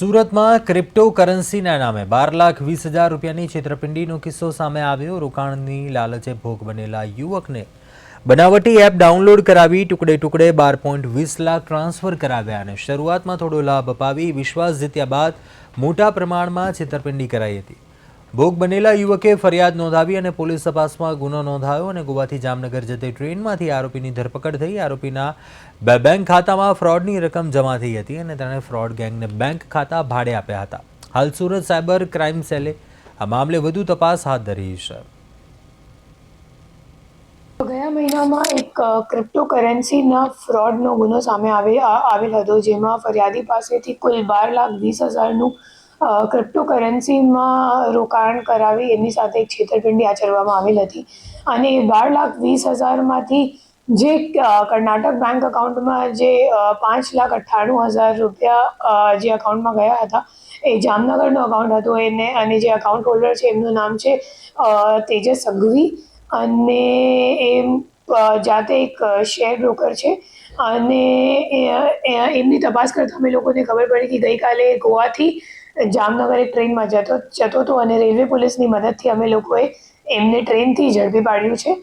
સુરતમાં ક્રિપ્ટોકરન્સીના નામે બાર લાખ વીસ હજાર રૂપિયાની છેતરપિંડીનો કિસ્સો સામે આવ્યો. રોકાણની લાલચે ભોગ બનેલા યુવકને બનાવટી એપ ડાઉનલોડ કરાવી ટુકડે ટુકડે બાર પોઈન્ટ વીસ લાખ ટ્રાન્સફર કરાવ્યા અને શરૂઆતમાં થોડો લાભ અપાવી વિશ્વાસ જીત્યા બાદ મોટા પ્રમાણમાં છેતરપિંડી કરાઈ હતી. ભોગ બનેલા યુવકે ફરિયાદ નોંધાવી અને પોલીસ તપાસમાં ગુનો નોંધાયો અને ગોવાથી જામનગર જતી ટ્રેનમાંથી આરોપીની ધરપકડ થઈ. આરોપીના બે બેંક ખાતામાં ફ્રોડની રકમ જમા થઈ હતી અને તેણે ફ્રોડ ગેંગને બેંક ખાતા ભાડે આપ્યા હતા. હાલ સુરત સાયબર ક્રાઇમ સેલે આ મામલે વધુ તપાસ હાથ ધરી છે. ગયા મહિનામાં એક ક્રિપ્ટોકરન્સીના ફ્રોડનો ગુનો સામે આવે આવેલ હતો, જેમાં ફરિયાદી પાસેથી કુલ બાર લાખ વીસ હજારનું ક્રિપ્ટોકરન્સીમાં રોકાણ કરાવી એમની સાથે એક છેતરપિંડી આચરવામાં આવેલ હતી. અને બાર લાખ વીસ હજારમાંથી જે કર્ણાટક બેંક અકાઉન્ટમાં જે પાંચ લાખ અઠ્ઠાણું હજાર રૂપિયા જે અકાઉન્ટમાં ગયા હતા, એ જામનગરનું અકાઉન્ટ હતું એને, અને જે અકાઉન્ટ હોલ્ડર છે એમનું નામ છે તેજસ સંઘવી અને એ જાતે એક શેર બ્રોકર છે. અને એમની તપાસ કરતાં અમે લોકોને ખબર પડી કે ગઈકાલે ગોવાથી જામનગર એક ટ્રેનમાં જતો જતો હતો અને રેલવે પોલીસની મદદથી અમે લોકોએ એમને ટ્રેનથી ઝડપી પાડ્યું છે.